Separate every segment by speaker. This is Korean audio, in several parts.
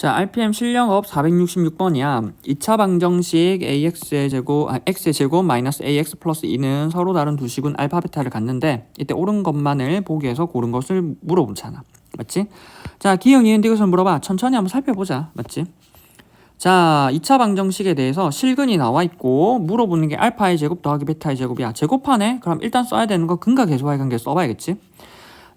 Speaker 1: 자, RPM 실령업 466번이야. 2차 방정식 AX의 제곱, 아, X의 제곱 마이너스 AX 플러스 2는 서로 다른 두 식은 알파 베타를 갖는데 이때 옳은 것만을 보기 위해서 고른 것을 물어보잖아. 맞지? 자, 니은, 디귿을 물어봐. 천천히 한번 살펴보자. 맞지? 자, 2차 방정식에 대해서 실근이 나와 있고 물어보는 게 알파의 제곱 더하기 베타의 제곱이야. 제곱하네? 그럼 일단 써야 되는 거 근과 계수와의 관계 써봐야겠지?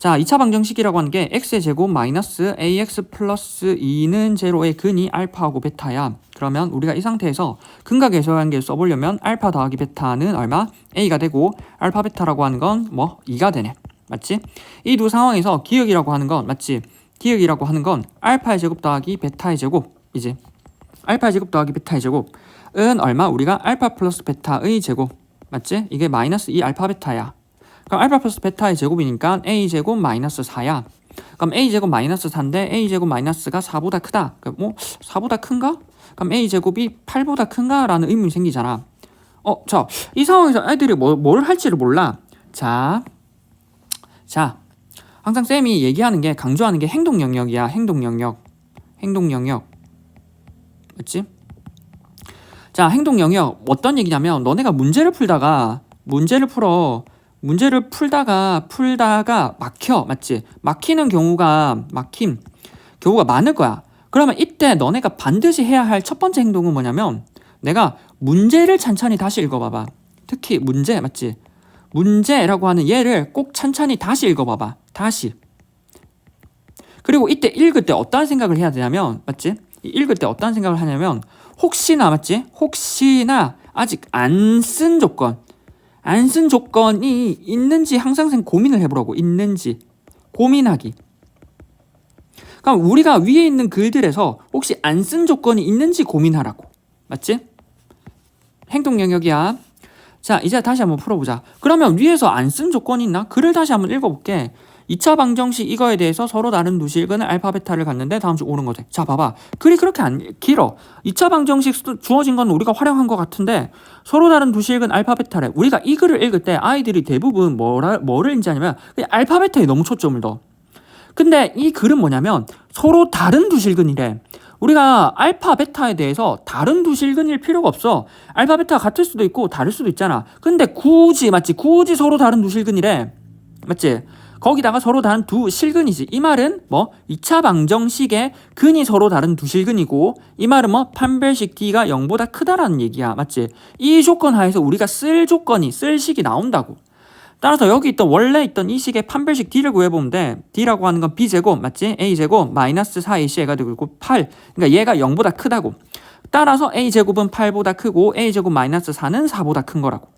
Speaker 1: 자, 2차 방정식이라고 하는 게 x의 제곱 마이너스 ax 플러스 2는 제로의 근이 알파하고 베타야. 그러면 우리가 이 상태에서 근과 계수의 관계를 써보려면 알파 더하기 베타는 얼마? a가 되고 알파 베타라고 하는 건 뭐 2가 되네. 맞지? 이 두 상황에서 기억이라고 하는 건 맞지? 기억이라고 하는 건 알파의 제곱 더하기 베타의 제곱이지. 알파의 제곱 더하기 베타의 제곱은 얼마? 우리가 알파 플러스 베타의 제곱. 맞지? 이게 마이너스 2 알파 베타야. 그럼 알파 플러스 베타의 제곱이니까 a 제곱 마이너스 4야. 그럼 a 제곱 마이너스 4인데 a 제곱 마이너스가 4보다 크다. 뭐 4보다 큰가? 그럼 a 제곱이 8보다 큰가 라는 의문이 생기잖아. 어, 자, 이 상황에서 애들이 뭐, 뭘 할지를 몰라. 자, 자, 항상 쌤이 얘기하는 게 강조하는 게 행동 영역이야. 행동 영역, 행동 영역, 맞지? 자, 행동 영역 어떤 얘기냐면 너네가 문제를 풀다가 문제를 풀어 문제를 풀다가 풀다가 막혀 맞지? 막히는 경우가 막힘. 경우가 많을 거야. 그러면 이때 너네가 반드시 해야 할 첫 번째 행동은 뭐냐면 내가 문제를 찬찬히 다시 읽어봐봐. 특히 문제 맞지? 문제라고 하는 얘를 꼭 찬찬히 다시 읽어봐봐. 다시. 그리고 이때 읽을 때 어떠한 생각을 해야 되냐면 맞지? 읽을 때 어떠한 생각을 하냐면 혹시나 맞지? 혹시나 아직 안 쓴 조건 안 쓴 조건이 있는지 항상 생 고민을 해보라고 있는지 고민하기. 그럼 우리가 위에 있는 글들에서 혹시 안 쓴 조건이 있는지 고민하라고. 맞지? 행동 영역이야. 자, 이제 다시 한번 풀어보자. 그러면 위에서 안 쓴 조건이 있나? 글을 다시 한번 읽어볼게. 2차 방정식 이거에 대해서 서로 다른 두 실근을 알파 베타를 갖는데 다음 주 옳은 거지. 자, 봐봐. 글이 그렇게 안 길어. 2차 방정식 주어진 건 우리가 활용한 것 같은데 서로 다른 두 실근 알파 베타래. 우리가 이 글을 읽을 때 아이들이 대부분 뭐라, 뭐를 인지하냐면 알파 베타에 너무 초점을 둬. 근데 이 글은 뭐냐면 서로 다른 두 실근이래. 우리가 알파 베타에 대해서 다른 두 실근일 필요가 없어. 알파 베타가 같을 수도 있고 다를 수도 있잖아. 근데 굳이 맞지? 굳이 서로 다른 두 실근이래. 맞지? 거기다가 서로 다른 두 실근이지. 이 말은 뭐 2차 방정식의 근이 서로 다른 두 실근이고 이 말은 뭐 판별식 D가 0보다 크다라는 얘기야. 맞지? 이 조건 하에서 우리가 쓸 조건이 쓸 식이 나온다고. 따라서 여기 있던 원래 있던 이 식의 판별식 D를 구해보면 돼. D라고 하는 건 B제곱 맞지? A제곱 마이너스 4AC가 되고 8. 그러니까 얘가 0보다 크다고. 따라서 A제곱은 8보다 크고 A제곱 마이너스 4는 4보다 큰 거라고.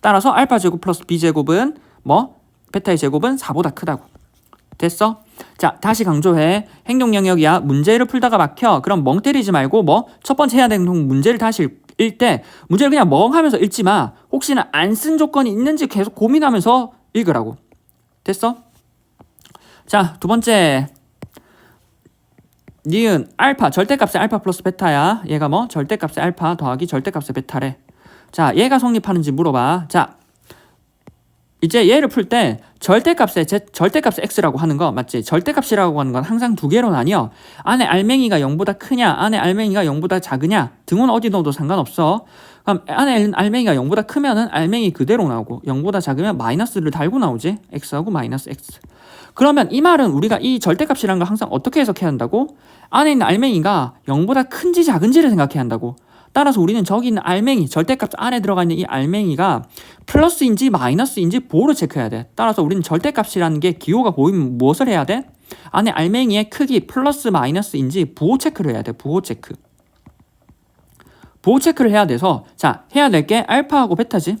Speaker 1: 따라서 알파제곱 플러스 B제곱은 뭐 베타의 제곱은 4보다 크다고. 됐어? 자, 다시 강조해. 행동 영역이야. 문제를 풀다가 막혀. 그럼 멍 때리지 말고 뭐 첫 번째 해야 되는 문제를 다시 읽 때 문제를 그냥 멍 하면서 읽지 마. 혹시나 안 쓴 조건이 있는지 계속 고민하면서 읽으라고. 됐어? 자, 두 번째. 니은 알파 절대값의 알파 플러스 베타야. 얘가 뭐 절대값의 알파 더하기 절대값의 베타래. 자, 얘가 성립하는지 물어봐. 자, 이제 얘를 풀 때 절대값의 제, 절대값의 x라고 하는 거 맞지? 절대값이라고 하는 건 항상 두 개로 나뉘어. 안에 알맹이가 0보다 크냐, 안에 알맹이가 0보다 작으냐 등은 어디 넣어도 상관없어. 그럼 안에 알맹이가 0보다 크면은 알맹이 그대로 나오고 0보다 작으면 마이너스를 달고 나오지. x하고 마이너스 x. 그러면 이 말은 우리가 이 절대값이라는 걸 항상 어떻게 해석해야 한다고? 안에 있는 알맹이가 0보다 큰지 작은지를 생각해야 한다고. 따라서 우리는 저기 있는 알맹이, 절대값 안에 들어가 있는 이 알맹이가 플러스인지 마이너스인지 보호를 체크해야 돼. 따라서 우리는 절대값이라는 게 기호가 보이면 무엇을 해야 돼? 안에 알맹이의 크기 플러스 마이너스인지 부호 체크를 해야 돼. 부호 체크. 부호 체크를 해야 돼서 자 해야 될 게 알파하고 베타지.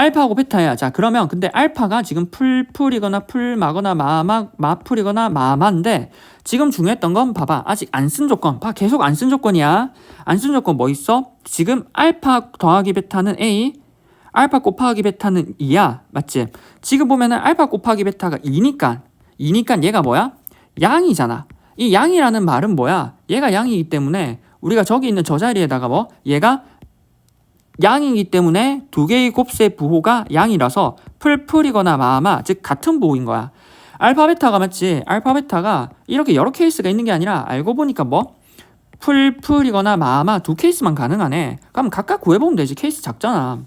Speaker 1: 알파하고 베타야. 자 그러면 근데 알파가 지금 풀풀이거나 풀마거나 마마 마풀이거나 마마인데 지금 중요했던 건 봐봐. 아직 안 쓴 조건. 봐 계속 안 쓴 조건이야. 안 쓴 조건 뭐 있어? 지금 알파 더하기 베타는 a 알파 곱하기 베타는 2야. 맞지? 지금 보면은 알파 곱하기 베타가 2니까. 2니까 얘가 뭐야? 양이잖아. 이 양이라는 말은 뭐야? 얘가 양이기 때문에 우리가 저기 있는 저 자리에다가 뭐? 얘가 양이기 때문에 두 개의 곱셈 부호가 양이라서 풀풀이거나 마마 즉 같은 부호인 거야 알파 베타가 맞지? 알파 베타가 이렇게 여러 케이스가 있는 게 아니라 알고 보니까 뭐 풀풀이거나 마마 두 케이스만 가능하네. 그럼 각각 구해보면 되지. 케이스 작잖아.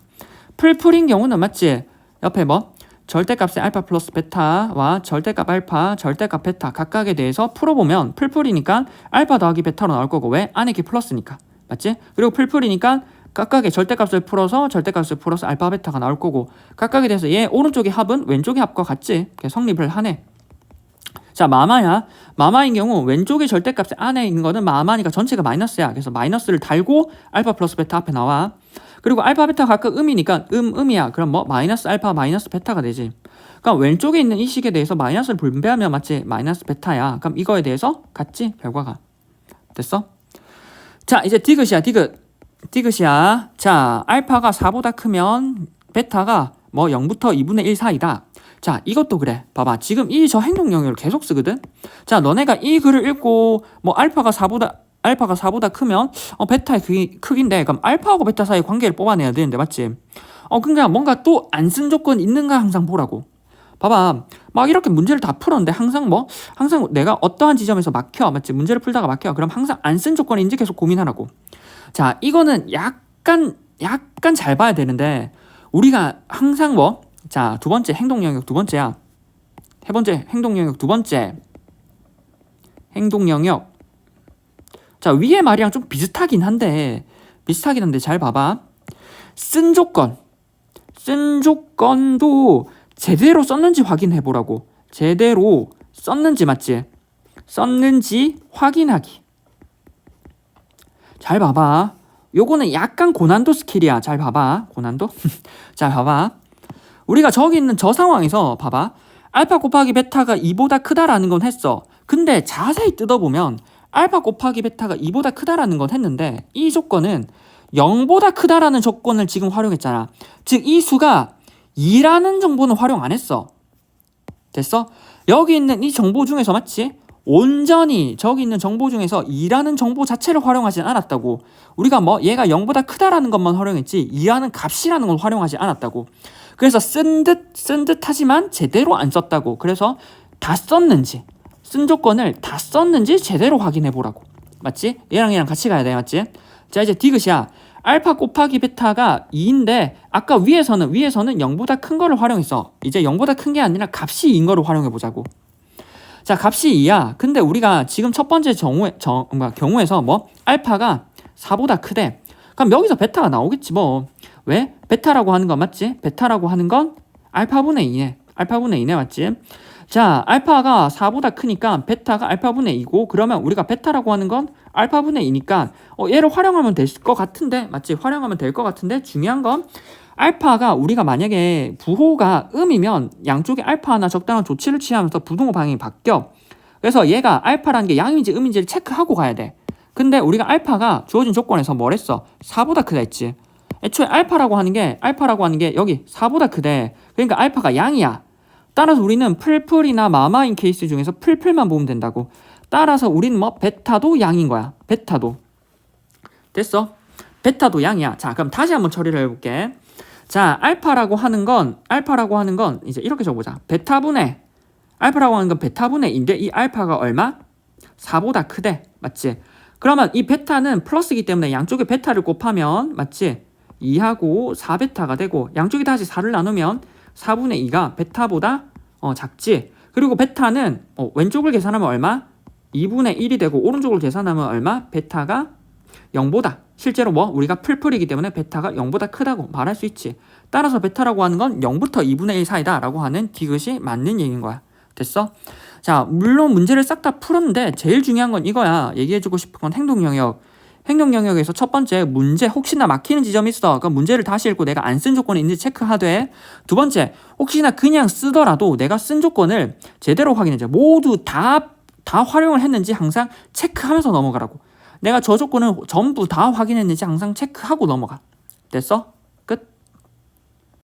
Speaker 1: 풀풀인 경우는 맞지? 옆에 뭐 절대값의 알파 플러스 베타와 절대값 알파, 절대값 베타 각각에 대해서 풀어보면 풀풀이니까 알파 더하기 베타로 나올 거고 왜? 안에 게 플러스니까. 맞지? 그리고 풀풀이니까 각각의 절대값을 풀어서 절대값을 풀어서 알파 베타가 나올 거고 각각에 대해서 얘 오른쪽의 합은 왼쪽의 합과 같지? 성립을 하네. 자 마마야. 마마인 경우 왼쪽의 절대값 안에 있는 거는 마마니까 전체가 마이너스야. 그래서 마이너스를 달고 알파 플러스 베타 앞에 나와. 그리고 알파 베타 각각 음이니까 음 음이야. 그럼 뭐? 마이너스 알파 마이너스 베타가 되지. 그럼 왼쪽에 있는 이 식에 대해서 마이너스를 분배하면 맞지 마이너스 베타야. 그럼 이거에 대해서 같지? 결과가. 됐어? 자 이제 디귿이야 디귿 디귿이야 자 알파가 4보다 크면 베타가 뭐 0부터 2분의 1 사이다 자, 이것도 그래. 봐봐. 지금 이 저 행동 영역을 계속 쓰거든. 자, 너네가 이 글을 읽고 뭐 알파가 4보다 알파가 4보다 크면 어 베타의 크기, 크기인데 그럼 알파하고 베타 사이 관계를 뽑아내야 되는데 맞지? 어 그러니까 뭔가 또 안 쓴 조건 있는가 항상 보라고. 봐봐. 막 이렇게 문제를 다 풀었는데 항상 뭐 항상 내가 어떠한 지점에서 막혀 맞지? 문제를 풀다가 막혀. 그럼 항상 안 쓴 조건인지 계속 고민하라고. 자, 이거는 약간 약간 잘 봐야 되는데 우리가 항상 뭐 자, 두 번째 행동 영역 두 번째야. 세 번째 행동 영역 두 번째. 행동 영역. 자, 위에 말이랑 좀 비슷하긴 한데 비슷하긴 한데 잘 봐봐. 쓴 조건. 쓴 조건도 제대로 썼는지 확인해 보라고. 제대로 썼는지 맞지? 썼는지 확인하기. 잘 봐봐. 요거는 약간 고난도 스킬이야. 잘 봐봐. 고난도? 잘 봐봐. 우리가 저기 있는 저 상황에서 봐봐. 알파 곱하기 베타가 2보다 크다라는 건 했어. 근데 자세히 뜯어보면 알파 곱하기 베타가 2보다 크다라는 건 했는데 이 조건은 0보다 크다라는 조건을 지금 활용했잖아. 즉 이 수가 2라는 정보는 활용 안 했어. 됐어? 여기 있는 이 정보 중에서 맞지? 온전히 저기 있는 정보 중에서 2라는 정보 자체를 활용하지 않았다고. 우리가 뭐 얘가 0보다 크다라는 것만 활용했지 2라는 값이라는 걸 활용하지 않았다고. 그래서 쓴 듯, 쓴 듯 하지만 제대로 안 썼다고. 그래서 다 썼는지, 쓴 조건을 다 썼는지 제대로 확인해 보라고. 맞지? 얘랑 얘랑 같이 가야 돼. 맞지? 자, 이제 디귿이야. 알파 곱하기 베타가 2인데 아까 위에서는 위에서는 0보다 큰 거를 활용했어. 이제 0보다 큰 게 아니라 값이 2인 거를 활용해 보자고. 자, 값이 2야. 근데 우리가 지금 첫 번째 정우에, 정, 경우에서 뭐 알파가 4보다 크대. 그럼 여기서 베타가 나오겠지 뭐. 왜? 베타라고 하는 건 맞지? 베타라고 하는 건 알파분의 2네. 알파분의 2네 맞지? 자, 알파가 4보다 크니까 베타가 알파분의 2고 그러면 우리가 베타라고 하는 건 알파분의 2니까 어, 얘를 활용하면 될 것 같은데 맞지? 활용하면 될 것 같은데 중요한 건 알파가 우리가 만약에 부호가 음이면 양쪽에 알파 하나 적당한 조치를 취하면서 부동호 방향이 바뀌어. 그래서 얘가 알파라는 게 양인지 음인지를 체크하고 가야 돼. 근데 우리가 알파가 주어진 조건에서 뭘 했어? 4보다 크다 했지. 애초에 알파라고 하는 게 알파라고 하는 게 여기 4보다 크대. 그러니까 알파가 양이야. 따라서 우리는 풀풀이나 마마인 케이스 중에서 풀풀만 보면 된다고. 따라서 우리는 뭐 베타도 양인 거야. 베타도. 됐어? 베타도 양이야. 자, 그럼 다시 한번 처리를 해볼게. 자, 알파라고 하는 건 알파라고 하는 건 이제 이렇게 적어보자. 베타분의 알파라고 하는 건 베타분의 인데 이 알파가 얼마? 4보다 크대. 맞지? 그러면 이 베타는 플러스이기 때문에 양쪽에 베타를 곱하면 맞지? 2하고 4베타가 되고 양쪽에 다시 4를 나누면 4분의 2가 베타보다 어, 작지. 그리고 베타는 어, 왼쪽을 계산하면 얼마? 2분의 1이 되고 오른쪽을 계산하면 얼마? 베타가 0보다 실제로 뭐 우리가 풀풀이기 때문에 베타가 0보다 크다고 말할 수 있지. 따라서 베타라고 하는 건 0부터 2분의 1 사이다 라고 하는 디귿이 맞는 얘기인 거야. 됐어? 자, 물론 문제를 싹 다 풀었는데 제일 중요한 건 이거야. 얘기해주고 싶은 건 행동 영역. 행동 영역에서 첫 번째 문제 혹시나 막히는 지점이 있어. 그럼 문제를 다시 읽고 내가 안 쓴 조건이 있는지 체크하되 두 번째 혹시나 그냥 쓰더라도 내가 쓴 조건을 제대로 확인해줘. 모두 다다 활용을 했는지 항상 체크하면서 넘어가라고. 내가 저 조건을 전부 다 확인했는지 항상 체크하고 넘어가. 됐어?